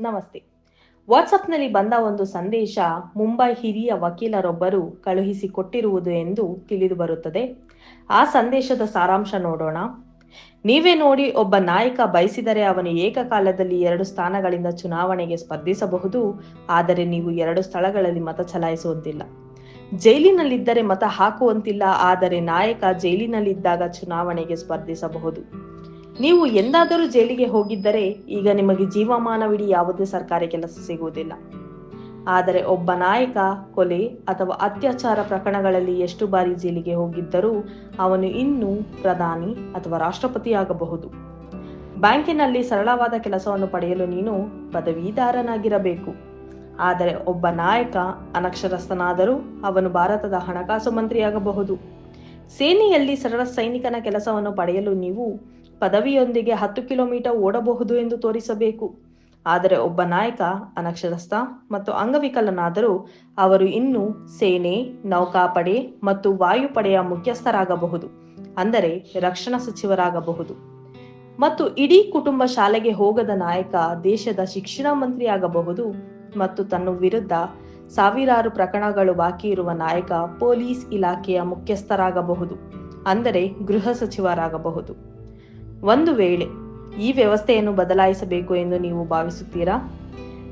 ನಮಸ್ತೆ. ವಾಟ್ಸಪ್ನಲ್ಲಿ ಬಂದ ಒಂದು ಸಂದೇಶ ಮುಂಬೈ ಹಿರಿಯ ವಕೀಲರೊಬ್ಬರು ಕಳುಹಿಸಿಕೊಟ್ಟಿರುವುದು ಎಂದು ತಿಳಿದು ಬರುತ್ತದೆ. ಆ ಸಂದೇಶದ ಸಾರಾಂಶ ನೋಡೋಣ. ನೀವೇ ನೋಡಿ ಒಬ್ಬ ನಾಯಕ ಬಯಸಿದರೆ ಅವನು ಏಕಕಾಲದಲ್ಲಿ ಎರಡು ಸ್ಥಾನಗಳಿಂದ ಚುನಾವಣೆಗೆ ಸ್ಪರ್ಧಿಸಬಹುದು, ಆದರೆ ನೀವು ಎರಡು ಸ್ಥಳಗಳಲ್ಲಿ ಮತ ಚಲಾಯಿಸುವಂತಿಲ್ಲ. ಜೈಲಿನಲ್ಲಿದ್ದರೆ ಮತ ಹಾಕುವಂತಿಲ್ಲ, ಆದರೆ ನಾಯಕ ಜೈಲಿನಲ್ಲಿದ್ದಾಗ ಚುನಾವಣೆಗೆ ಸ್ಪರ್ಧಿಸಬಹುದು. ನೀವು ಎಂದಾದರೂ ಜೈಲಿಗೆ ಹೋಗಿದ್ದರೆ ಈಗ ನಿಮಗೆ ಜೀವಮಾನವಿಡೀ ಯಾವುದೇ ಸರ್ಕಾರಿ ಕೆಲಸ ಸಿಗುವುದಿಲ್ಲ. ಆದರೆ ಒಬ್ಬ ನಾಯಕ, ಕೊಲೆ ಅಥವಾ ಅತ್ಯಾಚಾರ ಪ್ರಕರಣಗಳಲ್ಲಿ ಎಷ್ಟು ಬಾರಿ ಜೈಲಿಗೆ ಹೋಗಿದ್ದರೂ ಅವನು ಇನ್ನೂ ಪ್ರಧಾನಿ ಅಥವಾ ರಾಷ್ಟ್ರಪತಿಯಾಗಬಹುದು. ಬ್ಯಾಂಕಿನಲ್ಲಿ ಸರಳವಾದ ಕೆಲಸವನ್ನು ಪಡೆಯಲು ನೀನು ಪದವೀಧಾರನಾಗಿರಬೇಕು. ಆದರೆ ಒಬ್ಬ ನಾಯಕ ಅನಕ್ಷರಸ್ಥನಾದರೂ ಅವನು ಭಾರತದ ಹಣಕಾಸು ಮಂತ್ರಿಯಾಗಬಹುದು. ಸೇನೆಯಲ್ಲಿ ಸರಳ ಸೈನಿಕನ ಕೆಲಸವನ್ನು ಪಡೆಯಲು ನೀವು ಪದವಿಯೊಂದಿಗೆ ಹತ್ತು ಕಿಲೋಮೀಟರ್ ಓಡಬಹುದು ಎಂದು ತೋರಿಸಬೇಕು. ಆದರೆ ಒಬ್ಬ ನಾಯಕ, ಅನಕ್ಷರಸ್ಥ ಮತ್ತು ಅಂಗವಿಕಲನಾದರೂ ಅವರು ಇನ್ನೂ ಸೇನೆ, ನೌಕಾಪಡೆ ಮತ್ತು ವಾಯುಪಡೆಯ ಮುಖ್ಯಸ್ಥರಾಗಬಹುದು, ಅಂದರೆ ರಕ್ಷಣಾ ಸಚಿವರಾಗಬಹುದು. ಮತ್ತು ಇಡೀ ಕುಟುಂಬ ಶಾಲೆಗೆ ಹೋಗದ ನಾಯಕ ದೇಶದ ಶಿಕ್ಷಣ ಮಂತ್ರಿಯಾಗಬಹುದು ಮತ್ತು ತನ್ನ ವಿರುದ್ಧ ಸಾವಿರಾರು ಪ್ರಕರಣಗಳು ಬಾಕಿ ಇರುವ ನಾಯಕ ಪೊಲೀಸ್ ಇಲಾಖೆಯ ಮುಖ್ಯಸ್ಥರಾಗಬಹುದು, ಅಂದರೆ ಗೃಹ ಸಚಿವರಾಗಬಹುದು. ಒಂದು ವೇಳೆ ಈ ವ್ಯವಸ್ಥೆಯನ್ನು ಬದಲಾಯಿಸಬೇಕು ಎಂದು ನೀವು ಭಾವಿಸುತ್ತೀರಾ?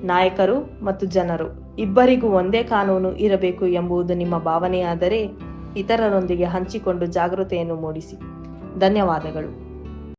ನಾಯಕರು ಮತ್ತು ಜನರು, ಇಬ್ಬರಿಗೂ ಒಂದೇ ಕಾನೂನು ಇರಬೇಕು ಎಂಬುದು ನಿಮ್ಮ ಭಾವನೆಯಾದರೆ ಇತರರೊಂದಿಗೆ ಹಂಚಿಕೊಂಡು ಜಾಗೃತೆಯನ್ನು ಮೂಡಿಸಿ. ಧನ್ಯವಾದಗಳು.